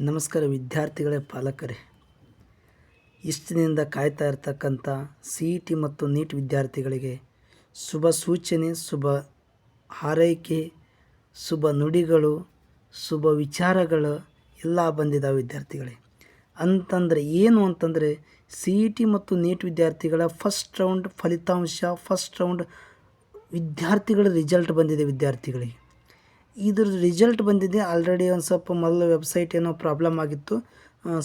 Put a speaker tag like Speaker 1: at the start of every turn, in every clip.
Speaker 1: ನಮಸ್ಕಾರ ವಿದ್ಯಾರ್ಥಿಗಳೇ, ಪಾಲಕರೇ. ಇಷ್ಟು ದಿನದಿಂದ ಕಾಯ್ತಾ ಇರ್ತಕ್ಕಂಥ ಸಿ ಇ ಟಿ ಮತ್ತು ನೀಟ್ ವಿದ್ಯಾರ್ಥಿಗಳಿಗೆ ಶುಭ ಸೂಚನೆ, ಶುಭ ಹಾರೈಕೆ, ಶುಭ ನುಡಿಗಳು, ಶುಭ ವಿಚಾರಗಳು ಎಲ್ಲ ಬಂದಿದ್ದಾವೆ ವಿದ್ಯಾರ್ಥಿಗಳೇ. ಅಂತಂದರೆ ಏನು ಅಂತಂದರೆ ಸಿ ಇ ಟಿ ಮತ್ತು ನೀಟ್ ವಿದ್ಯಾರ್ಥಿಗಳ ಫಸ್ಟ್ ರೌಂಡ್ ಫಲಿತಾಂಶ, ಫಸ್ಟ್ ರೌಂಡ್ ವಿದ್ಯಾರ್ಥಿಗಳ ರಿಸಲ್ಟ್ ಬಂದಿದೆ ವಿದ್ಯಾರ್ಥಿಗಳಿಗೆ. ಇದ್ರ ರಿಸಲ್ಟ್ ಬಂದಿದೆ. ಆಲ್ರೆಡಿ ಒಂದು ಸ್ವಲ್ಪ ಮೊದಲು ವೆಬ್ಸೈಟ್ ಏನೋ ಪ್ರಾಬ್ಲಮ್ ಆಗಿತ್ತು.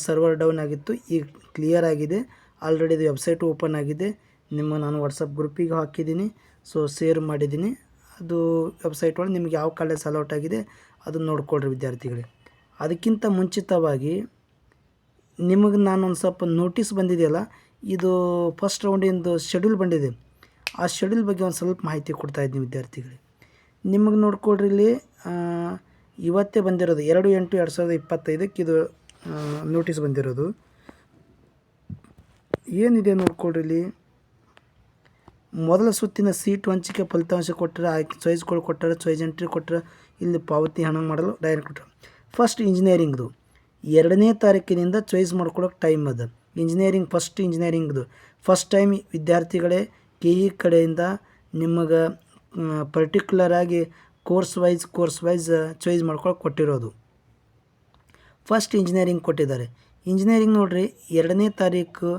Speaker 1: ಸರ್ವರ್ ಡೌನ್ ಆಗಿತ್ತು. ಈಗ ಕ್ಲಿಯರ್ ಆಗಿದೆ. ಆಲ್ರೆಡಿ ಇದು ವೆಬ್ಸೈಟ್ ಓಪನ್ ಆಗಿದೆ. ನಿಮ್ಮ ನಾನು ವಾಟ್ಸಪ್ ಗ್ರೂಪಿಗೆ ಹಾಕಿದ್ದೀನಿ. ಸೊ ಶೇರ್ ಮಾಡಿದ್ದೀನಿ. ಅದು ವೆಬ್ಸೈಟ್ ಒಳಗೆ ನಿಮ್ಗೆ ಯಾವ ಕಾಲೇಜ್ ಅಲೌಟ್ ಆಗಿದೆ ಅದನ್ನು ನೋಡ್ಕೊಳ್ರಿ ವಿದ್ಯಾರ್ಥಿಗಳೇ. ಅದಕ್ಕಿಂತ ಮುಂಚಿತವಾಗಿ ನಿಮಗೆ ನಾನು ಒಂದು ಸ್ವಲ್ಪ ನೋಟಿಸ್ ಬಂದಿದೆಯಲ್ಲ, ಇದು ಫಸ್ಟ್ ರೌಂಡಿಂದು ಶೆಡ್ಯೂಲ್ ಬಂದಿದೆ. ಆ ಶೆಡ್ಯೂಲ್ ಬಗ್ಗೆ ಒಂದು ಸ್ವಲ್ಪ ಮಾಹಿತಿ ಕೊಡ್ತಾ ಇದ್ದೀನಿ ವಿದ್ಯಾರ್ಥಿಗಳಿಗೆ ನಿಮಗೆ ನೋಡ್ಕೊಳ್ರಿ ಇಲ್ಲಿ ಇವತ್ತೇ ಬಂದಿರೋದು ಎರಡು ಎಂಟು ಎರಡು ಸಾವಿರದ ಇಪ್ಪತ್ತೈದಕ್ಕೆ ಇದು ನೋಟಿಸ್ ಬಂದಿರೋದು. ಏನಿದೆ ನೋಡ್ಕೊಳ್ರಿ ಮೊದಲ ಸುತ್ತಿನ ಸೀಟ್ ಹಂಚಿಕೆ ಫಲಿತಾಂಶ ಕೊಟ್ಟರೆ ಆಯ್ಕೆ ಚಾಯ್ಸ್ಗಳು ಕೊಟ್ಟರೆ ಚಾಯ್ಸ್ ಎಂಟ್ರಿ ಕೊಟ್ಟರೆ ಇಲ್ಲಿ ಪಾವತಿ ಹಣ ಮಾಡಲು ಡೈರೆಕ್ಟ್ ಕೊಟ್ಟರು ಫಸ್ಟ್ ಇಂಜಿನಿಯರಿಂಗ್ದು ಎರಡನೇ ತಾರೀಕಿನಿಂದ ಚಾಯ್ಸ್ ಮಾಡ್ಕೊಳ್ಳೋಕೆ ಟೈಮ್ ಅದ. ಇಂಜಿನಿಯರಿಂಗ್ ಫಸ್ಟ್ ಇಂಜಿನಿಯರಿಂಗ್ದು ಫಸ್ಟ್ ಟೈಮ್ ವಿದ್ಯಾರ್ಥಿಗಳೇ, ಕೆ ಇ ಕಡೆಯಿಂದ ನಿಮಗೆ ಪರ್ಟಿಕ್ಯುಲರ್ ಆಗಿ course wise course wise choice ಮಾಡ್ಕೊಳಕ್ಕೆ ಕೊಟ್ಟಿರೋದು. ಫಸ್ಟ್ ಇಂಜಿನಿಯರಿಂಗ್ ಕೊಟ್ಟಿದ್ದಾರೆ. ಇಂಜಿನಿಯರಿಂಗ್ ನೋಡಿರಿ, ಎರಡನೇ ತಾರೀಕು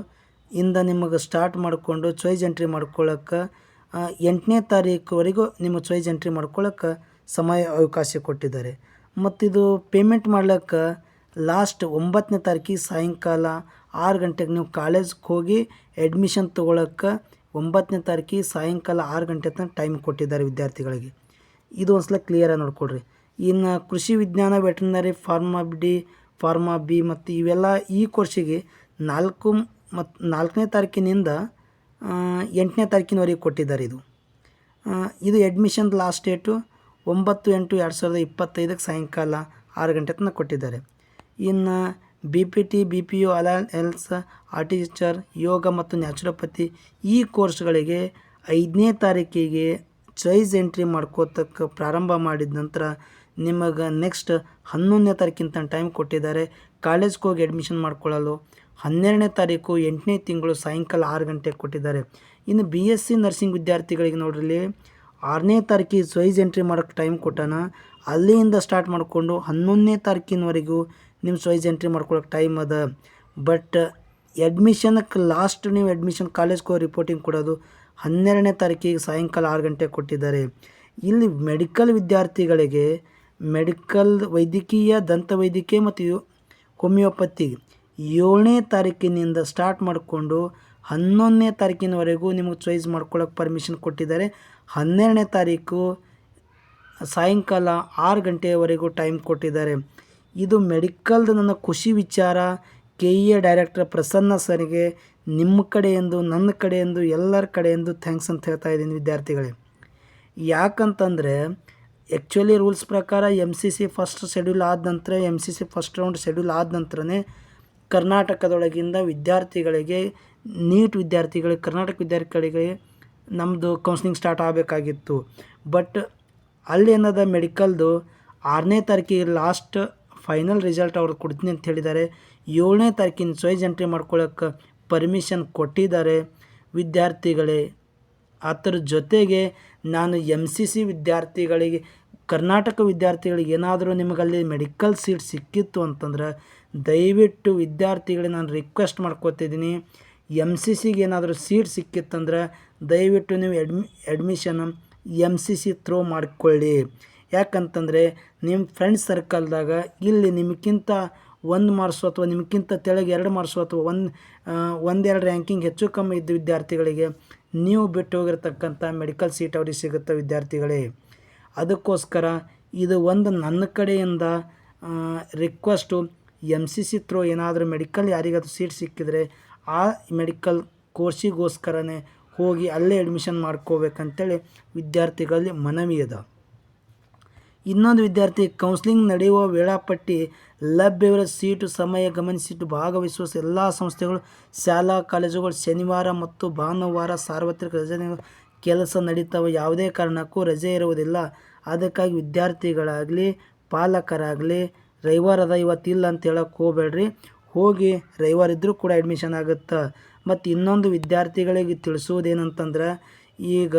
Speaker 1: ಇಂದ ನಿಮಗೆ ಸ್ಟಾರ್ಟ್ ಮಾಡಿಕೊಂಡು ಚಾಯ್ಸ್ ಎಂಟ್ರಿ ಮಾಡ್ಕೊಳ್ಳೋಕ್ಕೆ ಎಂಟನೇ ತಾರೀಕುವರೆಗೂ ನಿಮ್ಮ ಚಾಯ್ಸ್ ಎಂಟ್ರಿ ಮಾಡ್ಕೊಳ್ಳೋಕೆ ಸಮಯ, ಅವಕಾಶ ಕೊಟ್ಟಿದ್ದಾರೆ. ಮತ್ತಿದು ಪೇಮೆಂಟ್ ಮಾಡ್ಲಿಕ್ಕೆ ಲಾಸ್ಟ್ ಒಂಬತ್ತನೇ ತಾರೀಕಿಗೆ ಸಾಯಂಕಾಲ ಆರು ಗಂಟೆಗೆ ನೀವು ಕಾಲೇಜ್ಗೆ ಹೋಗಿ ಅಡ್ಮಿಷನ್ ತೊಗೊಳಕ್ಕೆ ಒಂಬತ್ತನೇ ತಾರೀಕಿಗೆ ಸಾಯಂಕಾಲ ಆರು ಗಂಟೆ ತನಕ ಟೈಮ್ ಕೊಟ್ಟಿದ್ದಾರೆ ವಿದ್ಯಾರ್ಥಿಗಳಿಗೆ. ಇದು ಒಂದು ಸಲ ಕ್ಲಿಯರಾಗಿ ನೋಡ್ಕೊಳ್ರಿ. ಇನ್ನು ಕೃಷಿ ವಿಜ್ಞಾನ veterinary pharma D pharma B ಮತ್ತು ಇವೆಲ್ಲ ಈ ಕೋರ್ಸಿಗೆ ನಾಲ್ಕು ಮತ್ತು ನಾಲ್ಕನೇ ತಾರೀಕಿನಿಂದ ಎಂಟನೇ ತಾರೀಕಿನವರೆಗೆ ಕೊಟ್ಟಿದ್ದಾರೆ ಇದು. ಇದು ಅಡ್ಮಿಷನ್ ಲಾಸ್ಟ್ ಡೇಟು ಒಂಬತ್ತು ಎಂಟು ಎರಡು ಸಾವಿರದ ಇಪ್ಪತ್ತೈದಕ್ಕೆ ಸಾಯಂಕಾಲ ಆರು ಗಂಟೆ ತನಕ ಕೊಟ್ಟಿದ್ದಾರೆ. ಇನ್ನು B P T B P U ಅಲಾ ಎಲ್ಸ್ ಆರ್ಟಿಚರ್ ಯೋಗ ಮತ್ತು ನ್ಯಾಚುರೋಪತಿ ಈ ಕೋರ್ಸ್ಗಳಿಗೆ ಐದನೇ ತಾರೀಕಿಗೆ ಚಾಯ್ಸ್ ಎಂಟ್ರಿ ಮಾಡ್ಕೋತಕ್ಕ ಪ್ರಾರಂಭ ಮಾಡಿದ ನಂತರ ನಿಮಗೆ ನೆಕ್ಸ್ಟ್ ಹನ್ನೊಂದನೇ ತಾರೀಕಿಂತ ಟೈಮ್ ಕೊಟ್ಟಿದ್ದಾರೆ. ಕಾಲೇಜ್ಗೆ ಹೋಗಿ ಅಡ್ಮಿಷನ್ ಮಾಡ್ಕೊಳ್ಳಲು ಹನ್ನೆರಡನೇ ತಾರೀಕು ಎಂಟನೇ ತಿಂಗಳು ಸಾಯಂಕಾಲ ಆರು ಗಂಟೆಗೆ ಕೊಟ್ಟಿದ್ದಾರೆ. ಇನ್ನು ಬಿ ಎಸ್ ಸಿ ನರ್ಸಿಂಗ್ ವಿದ್ಯಾರ್ಥಿಗಳಿಗೆ ನೋಡ್ರಿ ಆರನೇ ತಾರೀಕಿಗೆ ಸೈಜ್ ಎಂಟ್ರಿ ಮಾಡೋಕ್ಕೆ ಟೈಮ್ ಕೊಟ್ಟಾನ. ಅಲ್ಲಿಂದ ಸ್ಟಾರ್ಟ್ ಮಾಡಿಕೊಂಡು ಹನ್ನೊಂದನೇ ತಾರೀಕಿನವರೆಗೂ ನಿಮ್ಮ ಸೈಜ್ ಎಂಟ್ರಿ ಮಾಡ್ಕೊಳಕ್ಕೆ ಟೈಮ್ ಅದ. ಬಟ್ ಅಡ್ಮಿಷನ್ಗೆ ಲಾಸ್ಟ್ ನೀವು ಅಡ್ಮಿಷನ್ ಕಾಲೇಜ್ಗೆ ಹೋಗಿ ರಿಪೋರ್ಟಿಂಗ್ ಕೊಡೋದು ಹನ್ನೆರಡನೇ ತಾರೀಕಿಗೆ ಸಾಯಂಕಾಲ ಆರು ಗಂಟೆಗೆ ಕೊಟ್ಟಿದ್ದಾರೆ. ಇಲ್ಲಿ ಮೆಡಿಕಲ್ ವಿದ್ಯಾರ್ಥಿಗಳಿಗೆ ಮೆಡಿಕಲ್ ವೈದ್ಯಕೀಯ, ದಂತ ವೈದ್ಯಕೀಯ ಮತ್ತು ಯೋ- ಹೋಮಿಯೋಪತಿ ಏಳನೇ ತಾರೀಕಿನಿಂದ ಸ್ಟಾರ್ಟ್ ಮಾಡಿಕೊಂಡು ಹನ್ನೊಂದನೇ ತಾರೀಕಿನವರೆಗೂ ನಿಮಗೆ ಚಾಯ್ಸ್ ಮಾಡ್ಕೊಳ್ಳೋಕೆ ಪರ್ಮಿಷನ್ ಕೊಟ್ಟಿದ್ದಾರೆ. ಹನ್ನೆರಡನೇ ತಾರೀಕು ಸಾಯಂಕಾಲ ಆರು ಗಂಟೆಯವರೆಗೂ ಟೈಮ್ ಕೊಟ್ಟಿದ್ದಾರೆ. ಇದು ಮೆಡಿಕಲ್ದು ನನ್ನ ಖುಷಿ ವಿಚಾರ. K E A director Prasanna ಸರ್ಗೆ ನಿಮ್ಮ ಕಡೆಯಿಂದ, ನನ್ನ ಕಡೆಯಿಂದ, ಎಲ್ಲರ ಕಡೆಯಿಂದ ಥ್ಯಾಂಕ್ಸ್ ಅಂತ ಹೇಳ್ತಾ ಇದ್ದೀನಿ ವಿದ್ಯಾರ್ಥಿಗಳೇ. ಯಾಕಂತಂದರೆ ಆ್ಯಕ್ಚುಲಿ ರೂಲ್ಸ್ ಪ್ರಕಾರ M C C first schedule ಆದ ನಂತರ M C C first round schedule ಆದ ನಂತರನೇ ಕರ್ನಾಟಕದೊಳಗಿಂದ ವಿದ್ಯಾರ್ಥಿಗಳಿಗೆ ನೀಟ್ ವಿದ್ಯಾರ್ಥಿಗಳಿಗೆ, ಕರ್ನಾಟಕ ವಿದ್ಯಾರ್ಥಿಗಳಿಗೆ ನಮ್ಮದು ಕೌನ್ಸಿಲಿಂಗ್ ಸ್ಟಾರ್ಟ್ ಆಗಬೇಕಾಗಿತ್ತು. ಬಟ್ ಅಲ್ಲಿ ಏನದ ಮೆಡಿಕಲ್ದು ಆರನೇ ತಾರೀಕಿಗೆ ಲಾಸ್ಟ್ ಫೈನಲ್ ರಿಸಲ್ಟ್ ಅವ್ರು ಕೊಡ್ತೀನಿ ಅಂತ ಹೇಳಿದ್ದಾರೆ. ಏಳನೇ ತಾರೀಕಿನ ಚಾಯ್ಸ್ ಎಂಟ್ರಿ ಮಾಡ್ಕೊಳ್ಳೋಕೆ ಪರ್ಮಿಷನ್ ಕೊಟ್ಟಿದ್ದಾರೆ. ವಿದ್ಯಾರ್ಥಿಗಳೇ, ಅದರ ಜೊತೆಗೆ ನಾನು ಎಂ ಸಿ ಸಿ ವಿದ್ಯಾರ್ಥಿಗಳಿಗೆ, ಕರ್ನಾಟಕ ವಿದ್ಯಾರ್ಥಿಗಳಿಗೆ ಏನಾದರೂ ನಿಮಗಲ್ಲಿ ಮೆಡಿಕಲ್ ಸೀಟ್ ಸಿಕ್ಕಿತ್ತು ಅಂತಂದ್ರೆ, ದಯವಿಟ್ಟು ವಿದ್ಯಾರ್ಥಿಗಳಿಗೆ ನಾನು ರಿಕ್ವೆಸ್ಟ್ ಮಾಡ್ಕೋತಿದ್ದೀನಿ. ಎಂ ಸಿ ಸಿಗೆ ಏನಾದರೂ ಸೀಟ್ ಸಿಕ್ಕಿತ್ತಂದ್ರೆ, ದಯವಿಟ್ಟು ನೀವು ಎಡ್ಮಿ admission M C C through ಮಾಡಿಕೊಳ್ಳಿ. ಯಾಕಂತಂದರೆ, ನಿಮ್ಮ ಫ್ರೆಂಡ್ಸ್ ಸರ್ಕಲ್ದಾಗ ಇಲ್ಲಿ ನಿಮಗಿಂತ ಒಂದು ಮಾರ್ಕ್ಸು ಅಥವಾ ನಿಮಗಿಂತ ತೆಳಗೆ ಎರಡು ಮಾರ್ಸು ಅಥವಾ ಒಂದು ಒಂದೆರಡು ರ್ಯಾಂಕಿಂಗ್ ಹೆಚ್ಚು ಕಮ್ಮಿ ಇದ್ದ ವಿದ್ಯಾರ್ಥಿಗಳಿಗೆ ನೀವು ಬಿಟ್ಟು ಹೋಗಿರ್ತಕ್ಕಂಥ ಮೆಡಿಕಲ್ ಸೀಟ್ ಅವ್ರಿಗೆ ಸಿಗುತ್ತೆ ವಿದ್ಯಾರ್ಥಿಗಳೇ. ಅದಕ್ಕೋಸ್ಕರ ಇದು ಒಂದು ನನ್ನ ಕಡೆಯಿಂದ request M C C through ಏನಾದರೂ ಮೆಡಿಕಲ್ ಯಾರಿಗಾದರೂ ಸೀಟ್ ಸಿಕ್ಕಿದರೆ ಆ ಮೆಡಿಕಲ್ ಕೋರ್ಸಿಗೋಸ್ಕರನೇ ಹೋಗಿ ಅಲ್ಲೇ ಅಡ್ಮಿಷನ್ ಮಾಡ್ಕೋಬೇಕಂತೇಳಿ ವಿದ್ಯಾರ್ಥಿಗಳಲ್ಲಿ ಮನವಿ ಅದ ಇನ್ನೊಂದು ವಿದ್ಯಾರ್ಥಿ ಕೌನ್ಸಿಲಿಂಗ್ ನಡೆಯುವ ವೇಳಾಪಟ್ಟಿ, ಲಭ್ಯವಿರುವ ಸೀಟು, ಸಮಯ ಗಮನಿಸಿಟ್ಟು ಭಾಗವಹಿಸುವ ಎಲ್ಲ ಸಂಸ್ಥೆಗಳು, ಶಾಲಾ, ಕಾಲೇಜುಗಳು ಶನಿವಾರ ಮತ್ತು ಭಾನುವಾರ ಸಾರ್ವತ್ರಿಕ ರಜೆ ಕೆಲಸ ನಡೀತಾವೆ. ಯಾವುದೇ ಕಾರಣಕ್ಕೂ ರಜೆ ಇರುವುದಿಲ್ಲ. ಅದಕ್ಕಾಗಿ ವಿದ್ಯಾರ್ಥಿಗಳಾಗಲಿ, ಪಾಲಕರಾಗಲಿ ರವಿವಾರ ಅದ ಇವತ್ತಿಲ್ಲ ಅಂತ ಹೇಳಕ್ಕೆ ಹೋಗಬೇಡ್ರಿ. ಹೋಗಿ ರವಿವಾರ ಇದ್ದರೂ ಕೂಡ ಅಡ್ಮಿಷನ್ ಆಗುತ್ತೆ? ಮತ್ತು ಇನ್ನೊಂದು ವಿದ್ಯಾರ್ಥಿಗಳಿಗೆ ತಿಳಿಸುವುದೇನಂತಂದ್ರೆ, ಈಗ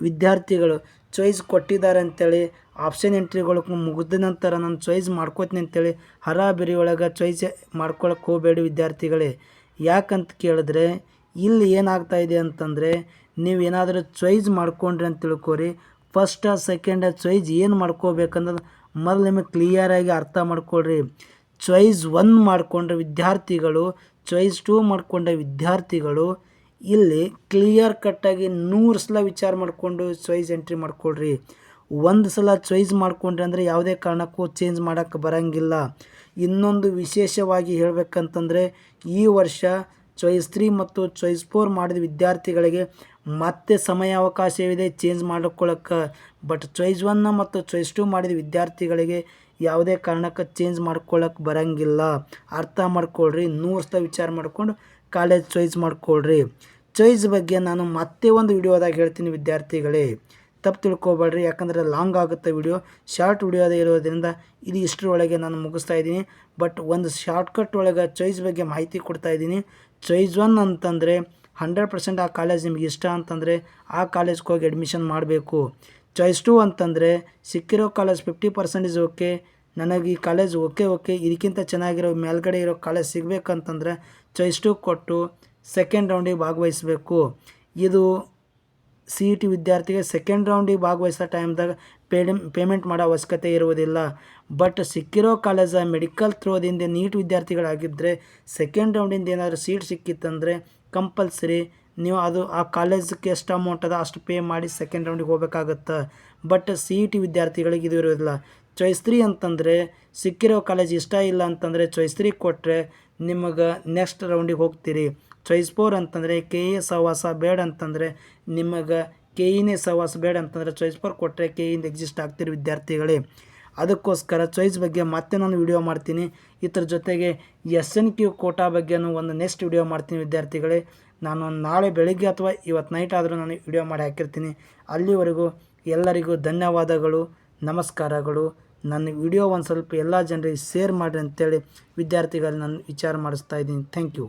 Speaker 1: ವಿದ್ಯಾರ್ಥಿಗಳು ಚಾಯ್ಸ್ ಕೊಟ್ಟಿದ್ದಾರೆ ಅಂತೇಳಿ ಆಪ್ಷನ್ ಎಂಟ್ರಿಗಳು ಮುಗಿದ ನಂತರ ನಾನು ಚಾಯ್ಸ್ ಮಾಡ್ಕೋತೀನಿ ಅಂತೇಳಿ ಹರಾಬರಿ ಒಳಗೆ ಚಾಯ್ಸ್ ಮಾಡ್ಕೊಳಕ್ಕೆ ಹೋಗಬೇಡಿ ವಿದ್ಯಾರ್ಥಿಗಳೇ. ಯಾಕಂತ ಕೇಳಿದ್ರೆ, ಇಲ್ಲಿ ಏನಾಗ್ತಾ ಇದೆ ಅಂತಂದರೆ ನೀವು ಏನಾದರೂ ಚಾಯ್ಸ್ ಮಾಡ್ಕೊಂಡ್ರಿ ಅಂತ ತಿಳ್ಕೊರಿ. ಫಸ್ಟ್ ಸೆಕೆಂಡ್ ಚಾಯ್ಸ್ ಏನು ಮಾಡ್ಕೋಬೇಕಂದ್ರೆ ಮೊದಲು ನಿಮಗೆ ಕ್ಲಿಯರಾಗಿ ಅರ್ಥ ಮಾಡ್ಕೊಳ್ರಿ. ಚಾಯ್ಸ್ ಒನ್ ಮಾಡಿಕೊಂಡ್ರೆ ವಿದ್ಯಾರ್ಥಿಗಳು, ಚಾಯ್ಸ್ ಟೂ ಮಾಡಿಕೊಂಡ ವಿದ್ಯಾರ್ಥಿಗಳು, ಇಲ್ಲಿ ಕ್ಲಿಯರ್ ಕಟ್ಟಾಗಿ ನೂರು ಸಲ ವಿಚಾರ ಮಾಡಿಕೊಂಡು ಚಾಯ್ಸ್ ಎಂಟ್ರಿ ಮಾಡ್ಕೊಳ್ರಿ. ಒಂದು ಸಲ ಚಾಯ್ಸ್ ಮಾಡ್ಕೊಂಡ್ರಿ ಅಂದರೆ ಯಾವುದೇ ಕಾರಣಕ್ಕೂ ಚೇಂಜ್ ಮಾಡೋಕ್ಕೆ ಬರೋಂಗಿಲ್ಲ. ಇನ್ನೊಂದು ವಿಶೇಷವಾಗಿ ಹೇಳಬೇಕಂತಂದರೆ, ಈ ವರ್ಷ ಚಾಯ್ಸ್ ತ್ರೀ ಮತ್ತು ಚಾಯ್ಸ್ ಫೋರ್ ಮಾಡಿದ ವಿದ್ಯಾರ್ಥಿಗಳಿಗೆ ಮತ್ತೆ ಸಮಯಾವಕಾಶವಿದೆ ಚೇಂಜ್ ಮಾಡ್ಕೊಳ್ಳೋಕ್ಕೆ ಬಟ್ ಚಾಯ್ಸ್ ಒನ್ನ ಮತ್ತು ಚಾಯ್ಸ್ ಟು ಮಾಡಿದ ವಿದ್ಯಾರ್ಥಿಗಳಿಗೆ ಯಾವುದೇ ಕಾರಣಕ್ಕೆ ಚೇಂಜ್ ಮಾಡ್ಕೊಳ್ಳೋಕೆ ಬರೋಂಗಿಲ್ಲ. ಅರ್ಥ ಮಾಡ್ಕೊಳ್ರಿ ನೂರು ವಿಚಾರ ಮಾಡಿಕೊಂಡು ಕಾಲೇಜ್ ಚಾಯ್ಸ್ ಮಾಡ್ಕೊಳ್ರಿ. ಚಾಯ್ಸ್ ಬಗ್ಗೆ ನಾನು ಮತ್ತೆ ಒಂದು ವಿಡಿಯೋದಾಗ ಹೇಳ್ತೀನಿ ವಿದ್ಯಾರ್ಥಿಗಳೇ. ತಪ್ಪು ತಿಳ್ಕೊಬೇಡ್ರಿ, ಯಾಕಂದರೆ ಲಾಂಗ್ ಆಗುತ್ತೆ ವಿಡಿಯೋ ಶಾರ್ಟ್ ವಿಡಿಯೋದ ಇರೋದ್ರಿಂದ ಇದು ಇಷ್ಟರೊಳಗೆ ನಾನು ಮುಗಿಸ್ತಾ ಇದ್ದೀನಿ. ಬಟ್ ಒಂದು ಶಾರ್ಟ್ಕಟ್ ಒಳಗೆ ಚಾಯ್ಸ್ ಬಗ್ಗೆ ಮಾಹಿತಿ ಕೊಡ್ತಾ ಇದ್ದೀನಿ. ಚಾಯ್ಸ್ ಒನ್ ಅಂತಂದರೆ ಹಂಡ್ರೆಡ್ ಪರ್ಸೆಂಟ್ ಆ ಕಾಲೇಜ್ ನಿಮ್ಗೆ ಇಷ್ಟ ಅಂತಂದರೆ ಆ ಕಾಲೇಜ್ಗೆ ಹೋಗಿ ಅಡ್ಮಿಷನ್ ಮಾಡಬೇಕು. ಚಾಯ್ಸ್ ಟು ಅಂತಂದರೆ ಸಿಕ್ಕಿರೋ ಕಾಲೇಜ್ ಫಿಫ್ಟಿ ಪರ್ಸೆಂಟೇಜ್ ಓಕೆ ನನಗೆ ಈ ಕಾಲೇಜ್ ಓಕೆ ಓಕೆ ಇದಕ್ಕಿಂತ ಚೆನ್ನಾಗಿರೋ ಮೇಲ್ಗಡೆ ಇರೋ ಕಾಲೇಜ್ ಸಿಗಬೇಕಂತಂದರೆ ಚಾಯ್ಸ್ ಟು ಕೊಟ್ಟು ಸೆಕೆಂಡ್ ರೌಂಡಿಗೆ ಭಾಗವಹಿಸಬೇಕು. ಇದು ಸಿ ಇ ಟಿ ವಿದ್ಯಾರ್ಥಿಗೆ ಸೆಕೆಂಡ್ ರೌಂಡಿಗೆ ಭಾಗವಹಿಸೋ ಟೈಮ್ದಾಗ ಪೇಡಿ ಪೇಮೆಂಟ್ ಮಾಡೋ ಅವಶ್ಯಕತೆ ಇರುವುದಿಲ್ಲ. ಬಟ್ ಸಿಕ್ಕಿರೋ ಕಾಲೇಜ ಮೆಡಿಕಲ್ ಥ್ರೋದಿಂದ ನೀಟ್ ವಿದ್ಯಾರ್ಥಿಗಳಾಗಿದ್ದರೆ ಸೆಕೆಂಡ್ ರೌಂಡಿಂದ ಏನಾದರೂ ಸೀಟ್ ಸಿಕ್ಕಿತ್ತಂದರೆ ಕಂಪಲ್ಸರಿ ನೀವು ಅದು ಆ ಕಾಲೇಜಕ್ಕೆ ಎಷ್ಟು ಅಮೌಂಟ್ ಅದ ಅಷ್ಟು ಪೇ ಮಾಡಿ ಸೆಕೆಂಡ್ ರೌಂಡಿಗೆ ಹೋಗ್ಬೇಕಾಗತ್ತೆ. ಬಟ್ ಸಿ ಇ ಟಿ ವಿದ್ಯಾರ್ಥಿಗಳಿಗೆ ಇದು ಇರೋದಿಲ್ಲ ಚಾಯ್ಸ್ ತ್ರೀ ಅಂತಂದರೆ ಸಿಕ್ಕಿರೋ ಕಾಲೇಜ್ ಇಷ್ಟ ಇಲ್ಲ ಅಂತಂದರೆ ಚಾಯ್ಸ್ ತ್ರೀ ಕೊಟ್ಟರೆ ನಿಮಗೆ ನೆಕ್ಸ್ಟ್ ರೌಂಡಿಗೆ ಹೋಗ್ತೀರಿ. ಚಾಯ್ಸ್ ಫೋರ್ ಅಂತಂದರೆ ಕೆ ಎ ಸಹವಾಸ ಬೇಡ ಅಂತಂದರೆ ನಿಮಗೆ ಕೆ ಇನೇ ಸಹವಾಸ ಬೇಡ ಅಂತಂದರೆ ಚಾಯ್ಸ್ ಫೋರ್ ಕೊಟ್ಟರೆ ಕೆ ಇಂದ ಎಕ್ಸಿಸ್ಟ್ ಆಗ್ತೀರಿ ವಿದ್ಯಾರ್ಥಿಗಳೇ. ಅದಕ್ಕೋಸ್ಕರ ಚಾಯ್ಸ್ ಬಗ್ಗೆ ಮತ್ತೆ ನಾನು ವಿಡಿಯೋ ಮಾಡ್ತೀನಿ. ಇದ್ರ ಜೊತೆಗೆ ಎಸ್ ಎನ್ ಕ್ಯೂ ಕೋಟಾ ಬಗ್ಗೆನೂ ಒಂದು ನೆಕ್ಸ್ಟ್ ವಿಡಿಯೋ ಮಾಡ್ತೀನಿ ವಿದ್ಯಾರ್ಥಿಗಳೇ. ನಾನು ನಾಳೆ ಬೆಳಿಗ್ಗೆ ಅಥವಾ ಇವತ್ತು ನೈಟ್ ಆದರೂ ನಾನು ವಿಡಿಯೋ ಮಾಡಿ ಹಾಕಿರ್ತೀನಿ. ಅಲ್ಲಿವರೆಗೂ ಎಲ್ಲರಿಗೂ ಧನ್ಯವಾದಗಳು, ನಮಸ್ಕಾರಗಳು. ನನ್ನ ವಿಡಿಯೋ ಒಂದು ಸ್ವಲ್ಪ ಎಲ್ಲ ಜನರಿಗೆ ಶೇರ್ ಮಾಡಿರಿ ಅಂತೇಳಿ ವಿದ್ಯಾರ್ಥಿಗಳು ನಾನು ವಿಚಾರ ಮಾಡಿಸ್ತಾ ಇದ್ದೀನಿ. Thank you